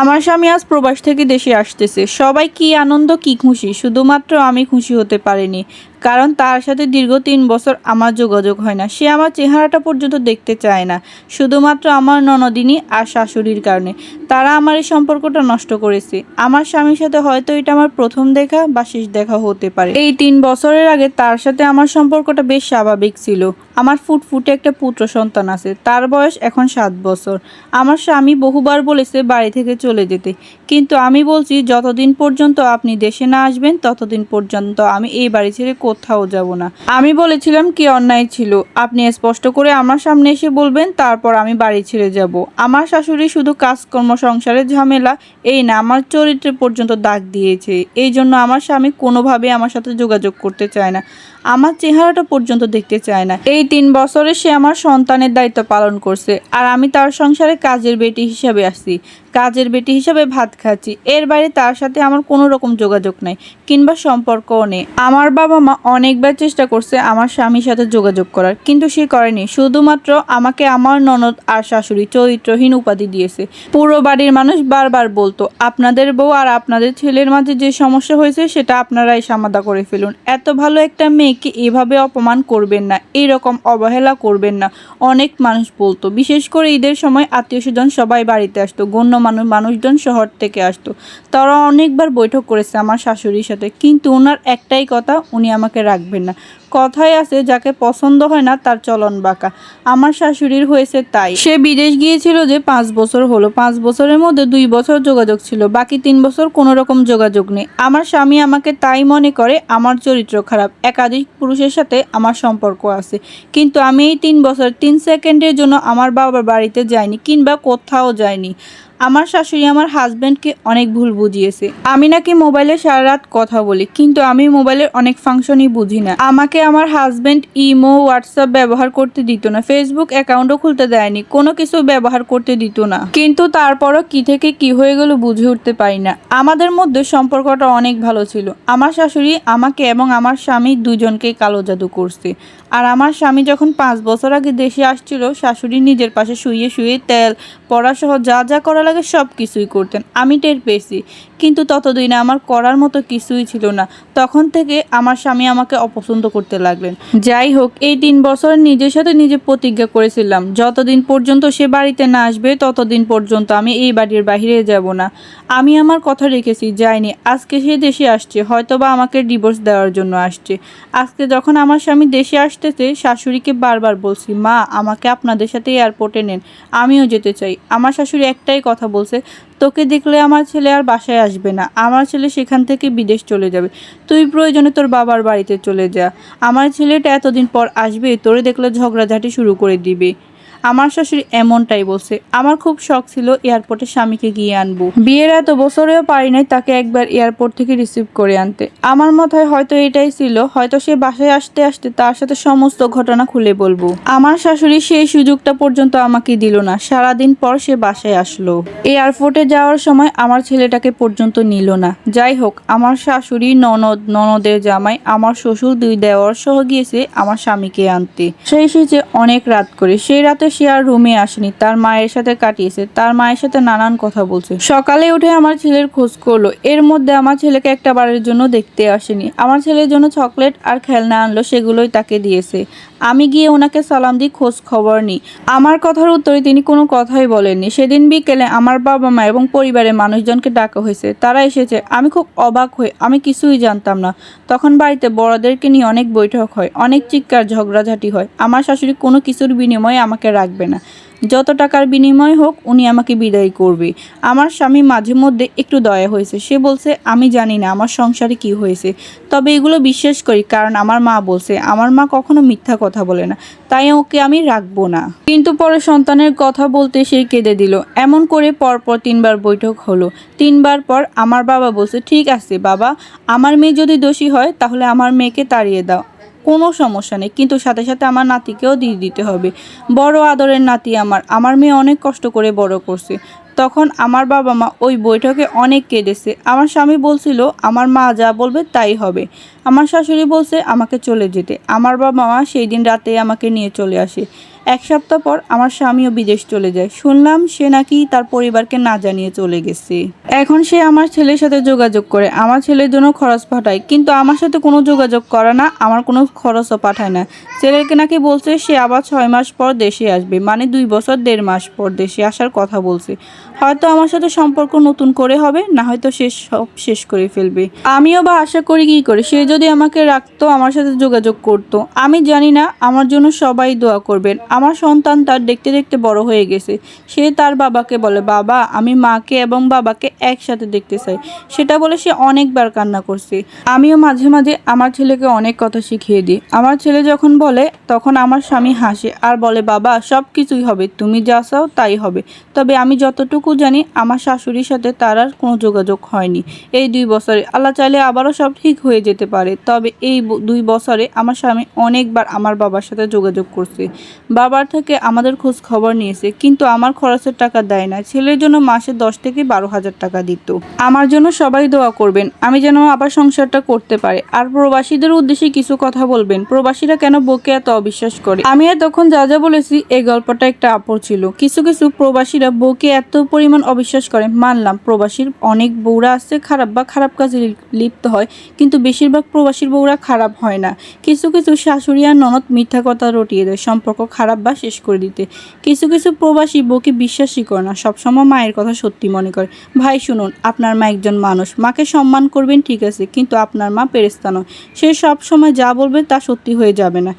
আমার স্বামী আজ প্রবাস থেকে দেশে আসতেছে। সবাই কি আনন্দ, কি খুশি? শুধুমাত্র আমি খুশি হতে পারিনি। কারণ তার সাথে দীর্ঘ তিন বছর আমার যোগাযোগ হয় না। সে আমার চেহারাটা পর্যন্ত দেখতে চায় না, শুধুমাত্র আমার ননদিনী আর শাশুড়ির কারণে। তারা আমার এই সম্পর্কটা নষ্ট করেছে। আমার স্বামীর সাথে হয়তো এটা আমার প্রথম দেখা বা শেষ দেখা হতে পারে। এই তিন বছরের আগে তার সাথে আমার সম্পর্কটা বেশ স্বাভাবিক ছিল। আমার ফুটফুটে একটা পুত্র সন্তান আছে। তার বয়স এখন সাত বছর। আমার স্বামী বহুবার বলেছে বাড়ি থেকে চলে যেতে। কিন্তু আমি বলছি, যতদিন পর্যন্ত আপনি দেশে না আসবেন, ততদিন পর্যন্ত আমি এই বাড়ি ছেড়ে কোথাও যাব না। আমি বলেছিলাম কি অন্যায় ছিল। আপনি স্পষ্ট করে আমার সামনে এসে বলবেন, তারপর আমি বাড়ি ছেড়ে যাব। আমার শাশুড়ি শুধু কাজকর্ম সংসারের ঝামেলা, এই না, আমার চরিত্রে পর্যন্ত দাগ দিয়েছে। এই জন্য আমার স্বামী কোনোভাবে আমার সাথে যোগাযোগ করতে চায় না। আমার চেহারাটা পর্যন্ত দেখতে চায় না। এই তিন বছরে সে আমার সন্তানের দায়িত্ব পালন করছে, আর আমি তার সংসারে কাজের বেটি হিসাবে আসছি। কাজের বেটি হিসাবে ভাত খাচ্ছি। এর বাইরে তার সাথে আমার কোনো রকম যোগাযোগ নাই, কিংবা সম্পর্কও নেই। আমার বাবা মা অনেকবার চেষ্টা করছে আমার স্বামীর সাথে যোগাযোগ করার, কিন্তু সে করেনি। শুধুমাত্র আমাকে আমার ননদ আর শাশুড়ি চরিত্রহীন উপাধি দিয়েছে। পুরো বাড়ির মানুষ বারবার বলতো, আপনাদের বউ আর আপনাদের ছেলের মাঝে যে সমস্যা হয়েছে, সেটা আপনারাই সমাধা করে ফেলুন। এত ভালো একটা মেয়েকে এভাবে অপমান করবেন না এইরকম অবহেলা করবেন না। অনেক মানুষ বলতো, বিশেষ করে ঈদের সময় আত্মীয় স্বজন সবাই বাড়িতে আসতো গণ্য মানুষ মানুষজন শহর থেকে আসতো। তারা অনেকবার বৈঠক করেছে আমার শাশুড়ির সাথে। কিন্তু ওনার একটাই কথা, উনি আমাকে রাখবেন না। কথাই আছে, যাকে পছন্দ হয় না তার চলন বাঁকা। আমার শাশুড়ির হয়েছে তাই। সে বিদেশ গিয়েছিল যে পাঁচ বছর হলো। পাঁচ বছরের মধ্যে দুই বছর যোগাযোগ ছিল। বাকি তিন বছর কোনো রকম যোগাযোগ নেই। আমার স্বামী আমাকে তাই মনে করে আমার চরিত্র খারাপ। একাধিক পুরুষের সাথে আমার সম্পর্ক আছে। কিন্তু আমি এই তিন বছর, তিন সেকেন্ডের জন্য আমার বাবার বাড়িতে যাইনি কিংবা কোথাও যাইনি। আমার শাশুড়ি আমার হাজব্যান্ডকে অনেক ভুল বুঝিয়েছে। আমি নাকি মোবাইলে সারা রাত কথা বলি, কিন্তু আমি মোবাইলের অনেক ফাংশনই বুঝি না। আমাকে আমার হাজব্যান্ড ইমো হোয়াটসঅ্যাপ ব্যবহার করতে দিত না ফেসবুক অ্যাকাউন্টও খুলতে দেয়নি, কোনো কিছু ব্যবহার করতে দিত না। কিন্তু তারপরও কি থেকে কি হয়ে গেল বুঝে উঠতে পারি না। আমাদের মধ্যে সম্পর্কটা অনেক ভালো ছিল। আমার শাশুড়ি আমাকে এবং আমার স্বামী দুজনকেই কালো জাদু করছে। আর আমার স্বামী যখন পাঁচ বছর আগে দেশে আসছিল, শাশুড়ি নিজের পাশে শুয়ে শুয়ে তেল পড়াসহ যা যা করা লাগে সব কিছুই করতেন। আমি টের পেয়েছি। কিন্তু ততদিনে আমার করার মতো কিছুই ছিল না। তখন থেকে আমার স্বামী আমাকে অপছন্দ করতে লাগলেন। যাই হোক, এই তিন বছর নিজের সাথে নিজে প্রতিজ্ঞা করেছিলাম। যতদিন পর্যন্ত সে বাড়িতে না আসবে, ততদিন পর্যন্ত আমি এই বাড়ির বাইরে যাব না। আমি আমার কথা রেখেছি, যাইনি। আজকে সে দেশে আসছে, হয়তোবা আমাকে ডিভোর্স দেওয়ার জন্য আসছে। আজকে যখন আমার স্বামী দেশে আসতেছে, শাশুড়িকে বারবার বলছি, মা, আমাকে আপনাদের সাথে এয়ারপোর্টে নেন। আমিও যেতে চাই। আমার শাশুড়ি একটাই কথা বলছে, তোকে দেখলে আমার ছেলে আর বাসায় আসবে না। আমার ছেলে সেখান থেকে বিদেশ চলে যাবে। তুই প্রয়োজনে তোর বাবার বাড়িতে চলে যা। আমার ছেলেটা এতদিন পর আসবে, তোরে দেখলে ঝগড়াঝাটি শুরু করে দিবে। আমার শাশুড়ি এমনটাই বলছে। আমার খুব শখ ছিল এয়ারপোর্টে স্বামীকে গিয়ে আনব। বিয়ের এত বছরেও পারি নাই তাকে একবার এয়ারপোর্ট থেকে রিসিভ করে আনতে। আমার মাথায় হয়তো এটাই ছিল, হয়তো সে বাসায় আসতে আসতে তার সাথে সমস্ত ঘটনা খুলে বলব। আমার শাশুড়ি সেই সুযোগটা পর্যন্ত আমাকে দিল না, সারাদিন পর সে বাসায় আসলো। এয়ারপোর্টে যাওয়ার সময় আমার ছেলেটাকে পর্যন্ত নিল না। যাই হোক, আমার শাশুড়ি, ননদ, ননদের জামাই, আমার শ্বশুর দুই দেওয়ার সহ গিয়েছে আমার স্বামীকে আনতে। সেই এসেছে অনেক রাত করে, সেই রাতে সে আর রুমে আসেনি। তার মায়ের সাথে কাটিয়েছে। তার মায়ের সাথে নানান কথা বলছে। সকালে উঠে আমার ছেলের খোঁজ করল। এর মধ্যে আমার ছেলেকে একটা বারের জন্য দেখতে আসেনি। আমার ছেলের জন্য চকলেট আর খেলনা আনলো, সেগুলোই তাকে দিয়েছে। আমি গিয়ে ওনাকে সালাম দিই, খোঁজ খবর নিই। আমার কথার উত্তরে তিনি কোনো কথাই বলেননি। সেদিন বিকেলে আমার বাবা মা এবং পরিবারের মানুষজনকে ডাকা হয়েছে। তারা এসেছে। আমি খুব অবাক হই। আমি কিছুই জানতাম না। তখন বাড়িতে বড়দেরকে নিয়ে অনেক বৈঠক হয়। অনেক চিৎকার, ঝগড়াঝাটি হয়। আমার শাশুড়ি কোনো কিছুর বিনিময়ে আমাকে রাখবে না। যত টাকার বিনিময় হোক, উনি আমাকে বিদায় করবে। আমার স্বামী মাঝে মধ্যে একটু দয়া হয়েছে। সে বলছে, আমি জানি না আমার সংসারে কি হয়েছে। তবে এগুলো বিশ্বাস করি, কারণ আমার মা বলছে, আমার মা কখনো মিথ্যা কথা বলে না। তাই ওকে আমি রাখব না। কিন্তু পরে সন্তানের কথা বলতে সে কেঁদে দিল। এমন করে পরপর তিনবার বৈঠক হলো। তিনবার পর আমার বাবা বলছে, ঠিক আছে বাবা, আমার মেয়ে যদি দোষী হয়, তাহলে আমার মেয়েকে তাড়িয়ে দাও। কোনো সমস্যা নেই। কিন্তু সাথে সাথে আমার নাতিকেও দিয়ে দিতে হবে। বড় আদরের নাতি আমার। আমার মেয়ে অনেক কষ্ট করে বড় করছে। তখন আমার বাবা মা ওই বৈঠকে অনেক কেঁদেছে। আমার স্বামী বলছিল, আমার মা যা বলবে তাই হবে। আমার শাশুড়ি বলছে, আমাকে চলে যেতে। আমার বাবা মা সেই দিন রাতে আমাকে নিয়ে চলে আসে। এক সপ্তাহ পর আমার স্বামীও বিদেশ চলে যায়। শুনলাম সে নাকি তার পরিবারকে না জানিয়ে চলে গেছে। এখন সে আমার ছেলের সাথে যোগাযোগ করে। আমার ছেলের জন্য খরচ পাঠায়, কিন্তু আমার সাথে কোনো যোগাযোগ করে না, আমার কোনো খরচও পাঠায় না। ছেলেকে নাকি বলছে সে আবার ছয় মাস পর দেশে আসবে মানে দুই বছর দেড় মাস পর দেশে আসার কথা বলছে। হয়তো আমার সাথে সম্পর্ক নতুন করে হবে, না হয়তো সে সব শেষ করে ফেলবে। আমিও বা আশা করি কি করে, সে যদি আমাকে রাখতো, আমার সাথে যোগাযোগ করতো। আমি জানি না, আমার জন্য সবাই দোয়া করবেন। আমার সন্তান তার দেখতে দেখতে বড় হয়ে গেছে। সে তার বাবাকে বলে, বাবা, আমি মাকে এবং বাবাকে একসাথে দেখতে চাই। সেটা বলে সে অনেকবার কান্না করছে। আমিও মাঝে মাঝে আমার ছেলেকে অনেক কথা শিখিয়ে দিই। আমার ছেলে যখন বলে, তখন আমার স্বামী হাসে আর বলে, বাবা সব কিছুই হবে। তুমি যা চাও তাই হবে। তবে আমি যতটুকু জানি, আমার শাশুড়ির সাথে তার আর কোনো যোগাযোগ হয়নি। এই দুই বছরে আল্লাহ চাইলে আবারও সব ঠিক হয়ে যেতে পারে। তবে এই দুই বছরে আমার স্বামী অনেকবার আমার বাবার সাথে যোগাযোগ করছে। বাবার থেকে আমাদের খোঁজ খবর নিয়েছে, কিন্তু আমার খরচের টাকা দেয় না। ছেলের জন্য মাসে দশ থেকে বারো হাজার টাকা। দিত। আমার জন্য সবাই দোয়া করবেন, আমি যেন আবার সংসারটা করতে পারে। আর প্রবাসীদের উদ্দেশ্যে কিছু কথা বলবেন, প্রবাসীরা কেন বকে এত অবিশ্বাস করে? আমি আর তখন যা যা বলেছি, এই গল্পটা একটা আপর ছিল। কিছু কিছু প্রবাসীরা বউকে এত পরিমাণ অবিশ্বাস করে, মানলাম প্রবাসীর অনেক বউরা আছে, খারাপ বা খারাপ কাজে লিপ্ত হয়, কিন্তু বেশিরভাগ প্রবাসীর বউরা খারাপ হয় না। কিছু কিছু শাশুড়ি আর ননদ মিথ্যা কথা রটিয়ে দেয়, সম্পর্ক খারাপ বা শেষ করে দিতে। কিছু কিছু প্রবাসী বউকে বিশ্বাসই করে না, সবসময় মায়ের কথা সত্যি মনে করে। ভাই শুনুন, আপনার মা একজন মানুষ। মাকে সম্মান করবেন ঠিক আছে, কিন্তু আপনার মা পেরেস্তা নয়। সে সব সময় যা বলবে তা সত্যি হয়ে যাবে না।